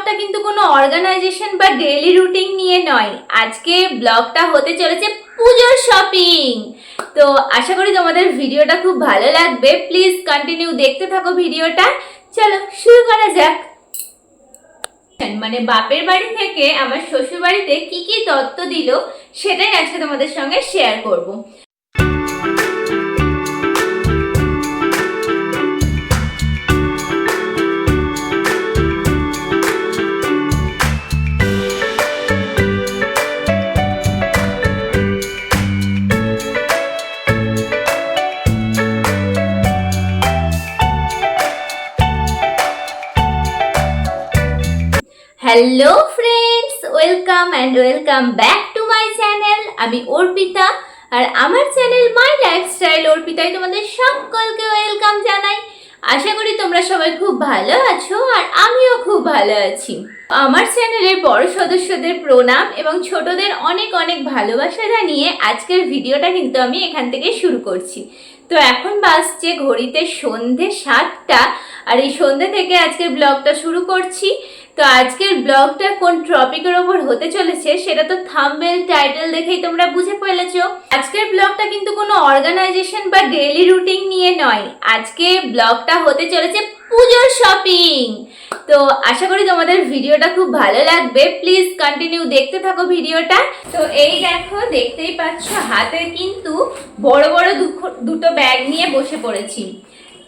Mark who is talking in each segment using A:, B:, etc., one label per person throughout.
A: ব্লগটা কিন্তু কোনো অর্গানাইজেশন বা ডেইলি রুটিন নিয়ে নয়। আজকে ব্লগটা হতে চলেছে পুজোর শপিং তো আশা করি তোমাদের ভিডিওটা খুব ভালো লাগবে। প্লিজ কন্টিনিউ দেখতে থাকো ভিডিওটা। চলো শুরু করা যাক। মানে বাপের বাড়ি থেকে আমার শ্বশুর বাড়িতে কি কি তত্ত্ব দিল, সেটাই আজকে তোমাদের সঙ্গে শেয়ার করব। Hello friends welcome and welcome back to my channel আমি অর্পিতা আর আমার চ্যানেল মাই লাইফস্টাইল অর্পিতায় তোমাদের সকলকে ওয়েলকাম জানাই। আশা করি তোমরা সবাই খুব ভালো আছো আর আমিও খুব ভালো আছি। আমার চ্যানেলের বড় সদস্যদের প্রণাম এবং ছোটদের অনেক অনেক ভালোবাসা জানিয়ে আজকের ভিডিওটা কিন্তু আমি এখান থেকে শুরু করছি। তো এখন বাজছে ঘড়িতে সন্ধে সাতটা আর এই সন্ধে থেকে আজকের ব্লগটা শুরু করছি। তো আজকের ব্লগটা কোন টপিকের ওপর হতে চলেছে সেটা তো থাম্বেল টাইটেল দেখেই তোমরা বুঝে ফেলেছো। আজকের ব্লগটা কিন্তু কোনো অর্গানাইজেশন বা ডেইলি রুটিন নিয়ে নয়। আজকে ব্লগটা হতে চলেছে পুজোর শপিং। তো আশা করি তোমাদের ভিডিওটা খুব ভালো লাগবে। প্লিজ কন্টিনিউ দেখতে থাকো ভিডিওটা। তো এই দেখো, দেখতেই পাচ্ছ হাতে কিন্তু বড় বড় দুটো ব্যাগ নিয়ে বসে পড়েছি।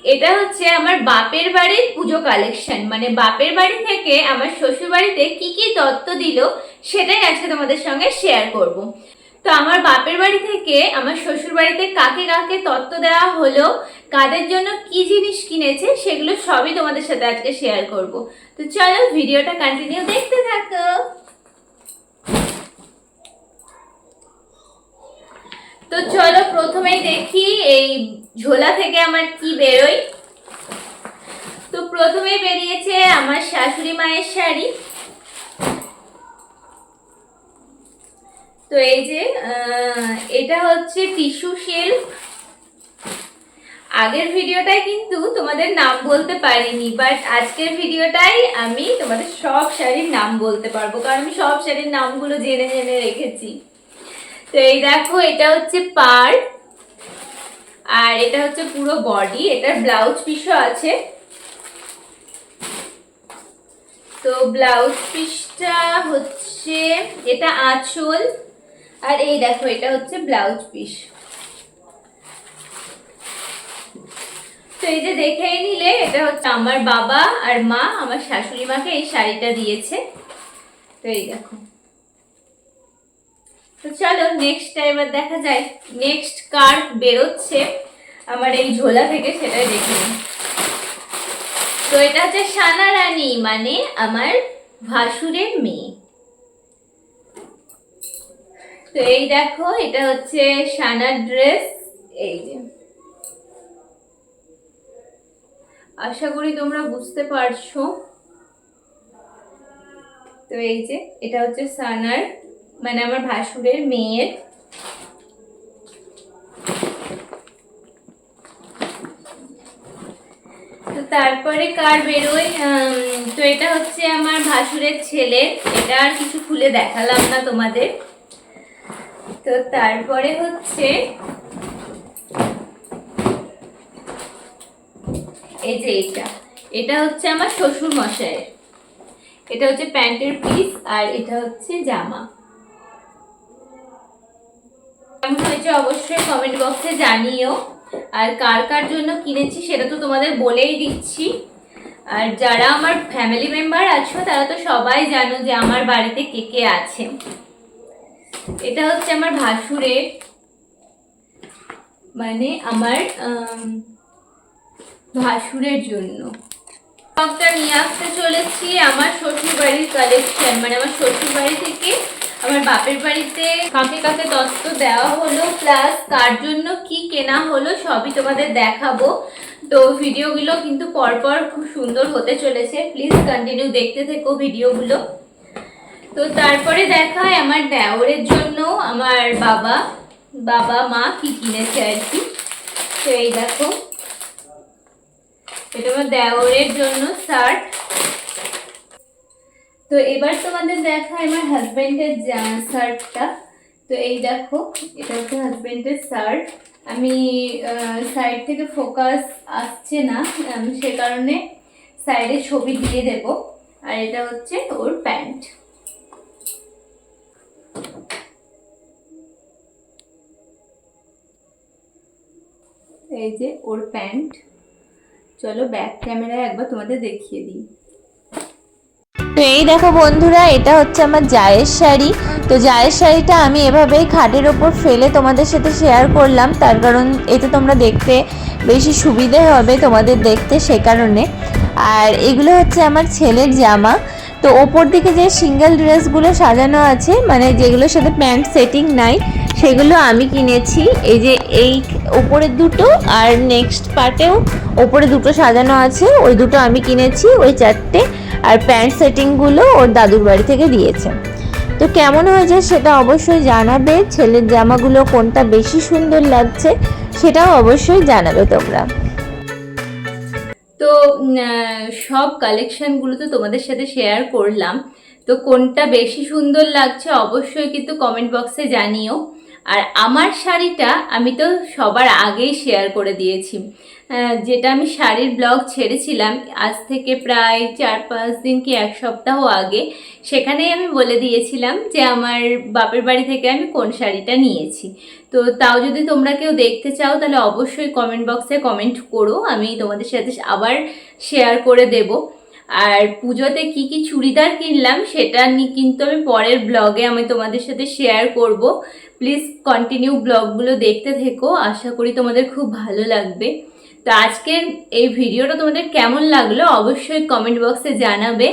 A: এটা হচ্ছে আমার বাপের বাড়ির পুজো কালেকশন মানে বাপের বাড়ি থেকে আমার শ্বশুর বাড়িতে কি কি তত্ত্ব দিল, সেটাই আজকে তোমাদের সঙ্গে শেয়ার করব। তো আমার বাপের বাড়ি থেকে আমার শ্বশুর বাড়িতে কাকে কাকে তত্ত্ব দেওয়া হলো, কাদের জন্য কি জিনিস কিনেছে, সেগুলো সবই তোমাদের সাথে আজকে শেয়ার করব। তো চলো ভিডিওটা কন্টিনিউ দেখতে থাকো। তো চলো প্রথমেই দেখি ঝোলা থেকে আমার কি বেরোয়? তো প্রথমেই বেরিয়েছে আমার শাশুড়ি মায়ের শাড়ি। তো এই যে এটা হচ্ছে টিস্যু সিল্ক আগের ভিডিওটায় কিন্তু তোমাদের নাম বলতে পারিনি বাট আজকের ভিডিওটাই আমি তোমাদের সব শাড়ির নাম বলতে পারব, কারণ আমি সব শাড়ির নামগুলো জেনে জেনে রেখেছি। তো এই দেখো, এটা হচ্ছে পার আর এটা হচ্ছে পুরো বডি এটার ব্লাউজ পিসও আছে। তো ব্লাউজ পিসটা হচ্ছে, এটা আঁচল, আর এই দেখো, এটা হচ্ছে ব্লাউজ পিস তো এই যে দেখেই নিলে, এটা হচ্ছে আমার বাবা আর মা, আমার শাশুড়ি মাকে এই শাড়িটা দিয়েছে। তো এই দেখো। তো চলো নেক্সট এবার দেখা যায় নেক্সট কার বেরোচ্ছে আমার এই ঝোলা থেকে, সেটাই দেখে তো এটা হচ্ছে সানা রানী মানে আমার ভাসুরের মেয়ে। তো এই দেখো, এটা হচ্ছে সানার ড্রেস এই যে। আশা করি তোমরা বুঝতে পারছ। তো এই যে, এটা হচ্ছে সানার মানে আমার ভাসুরের মেয়ের তো তারপরে কার বেরোয়? তো এটা হচ্ছে আমার ভাসুরের ছেলে। এটা আর কিছু খুলে দেখালাম না তোমাদের। তো তারপরে হচ্ছে এই যে এটা এটা হচ্ছে আমার শ্বশুর মশাইয়ের এটা হচ্ছে প্যান্টের পিস আর এটা হচ্ছে জামা। কেমন হয়েছে অবশ্যই কমেন্ট বক্সে জানিও। আর কার কার জন্য কিনেছি সেটা তো তোমাদের বলেই দিচ্ছি। আর যারা আমার ফ্যামিলি মেম্বার আছো তারা তো সবাই জানো যে আমার বাড়িতে কে কে আছে। এটা হচ্ছে আমার ভাসুরের। মানে আমার আম, ভাসুরের জন্য। ব্লগটা নিয়ে আসতে চলেছি। আমার শ্বশুর বাড়ির কালেকশন মানে আমার শ্বশুর বাড়ি থেকে আমার বাপের বাড়িতে কাকে কাকে তত্ত্ব দেওয়া হলো প্লাস কার জন্য কি কেনা হলো, সবই তোমাদের দেখাবো। তো ভিডিওগুলো কিন্তু পরপর খুব সুন্দর হতে চলেছে। প্লিজ কন্টিনিউ দেখতে থেকো ভিডিওগুলো। তো তারপরে দেখায় আমার দেওরের জন্য আমার বাবা। বাবা, মা কি কিনেছে আর কি? তো এই দেখো। এটা আমার দেওরের জন্য শার্ট। তো এবার তোমাদের দেখা আমার হাজবেন্ডের শার্টটা তো এই দেখো, এটা হচ্ছে হাজবেন্ডের শার্ট আমি সাইড থেকে ফোকাস আসছে না সে কারণে সাইডে ছবি দিয়ে দেব। আর এটা হচ্ছে ওর প্যান্ট এই যে ওর প্যান্ট চলো ব্যাক ক্যামেরায় একবার তোমাদের দেখিয়ে দিই।
B: এই দেখো বন্ধুরা, এটা হচ্ছে আমার জায়ের শাড়ি। তো জায়ের শাড়িটা আমি এভাবেই খাটের ওপর ফেলে তোমাদের সাথে শেয়ার করলাম। তার কারণ এতে তোমরা দেখতে বেশি সুবিধে হবে তোমাদের দেখতে সে কারণে। আর এগুলো হচ্ছে আমার ছেলের জামা। তো ওপর দিকে যে সিঙ্গেল ড্রেসগুলো সাজানো আছে মানে যেগুলোর সাথে প্যান্ট সেটিং নাই, সেগুলো আমি কিনেছি। এই যে এই ওপরের দুটো আর নেক্সট পার্টেও ওপরে দুটো সাজানো আছে, ওই দুটো আমি কিনেছি, ওই চারটে। আর প্যান্ট সেটিংগুলো ওর দাদুর বাড়ি থেকে দিয়েছে। তো কেমন হয়েছে সেটা অবশ্যই জানাবে, ছেলের জামাগুলো কোনটা বেশি সুন্দর লাগছে সেটাও অবশ্যই জানাবে তোমরা।
A: তো সব কালেকশনগুলো তো তোমাদের সাথে শেয়ার করলাম। তো কোনটা বেশি সুন্দর লাগছে অবশ্যই কিন্তু কমেন্ট বক্সে জানিও। আর আমার শাড়িটা আমি তো সবার আগেই শেয়ার করে দিয়েছি। যেটা আমি শাড়ির ব্লগ ছেড়েছিলাম, আজ থেকে প্রায় চার পাঁচ দিন কি এক সপ্তাহ আগে, সেখানেই আমি বলে দিয়েছিলাম যে আমার বাপের বাড়ি থেকে আমি কোন শাড়িটা নিয়েছি। তো তাও যদি তোমরা কেউ দেখতে চাও, তাহলে অবশ্যই কমেন্ট বক্সে কমেন্ট করো, আমি তোমাদের সাথে আবার শেয়ার করে দেব। আর পুজোতে কি কি চুড়িদার কিনলাম সেটা কিন্তু আমি পরের ব্লগে আমি তোমাদের সাথে শেয়ার করব। প্লিজ কন্টিনিউ ব্লগগুলো দেখতে থেকো। আশা করি তোমাদের খুব ভালো লাগবে। তো আজকের এই ভিডিওটা তোমাদের কেমন লাগল অবশ্যই কমেন্ট বক্সে জানাবে।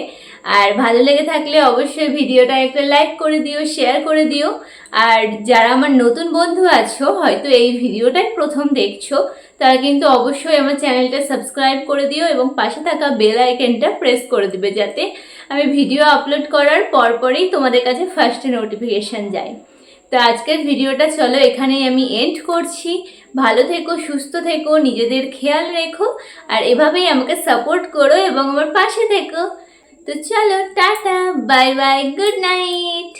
A: আর ভালো লেগে থাকলে অবশ্যই ভিডিওটা একটা লাইক করে দিও শেয়ার করে দিও। আর যারা আমার নতুন বন্ধু আছো, হয়তো এই ভিডিওটাই প্রথম দেখছ, তারা কিন্তু অবশ্যই আমার চ্যানেলটা সাবস্ক্রাইব করে দিও এবং পাশে থাকা বেল আইকনটা প্রেস করে দিবে যাতে আমি ভিডিও আপলোড করার পরপরই তোমাদের কাছে ফার্স্টে নোটিফিকেশান যায়। তো আজকের ভিডিওটা চলো এখানেই আমি এন্ড করছি। ভালো থেকো, সুস্থ থেকো, নিজেদের খেয়াল রেখো, আর এভাবেই আমাকে সাপোর্ট করো এবং আমার পাশে থেকো। তো চলো, tata bye bye good night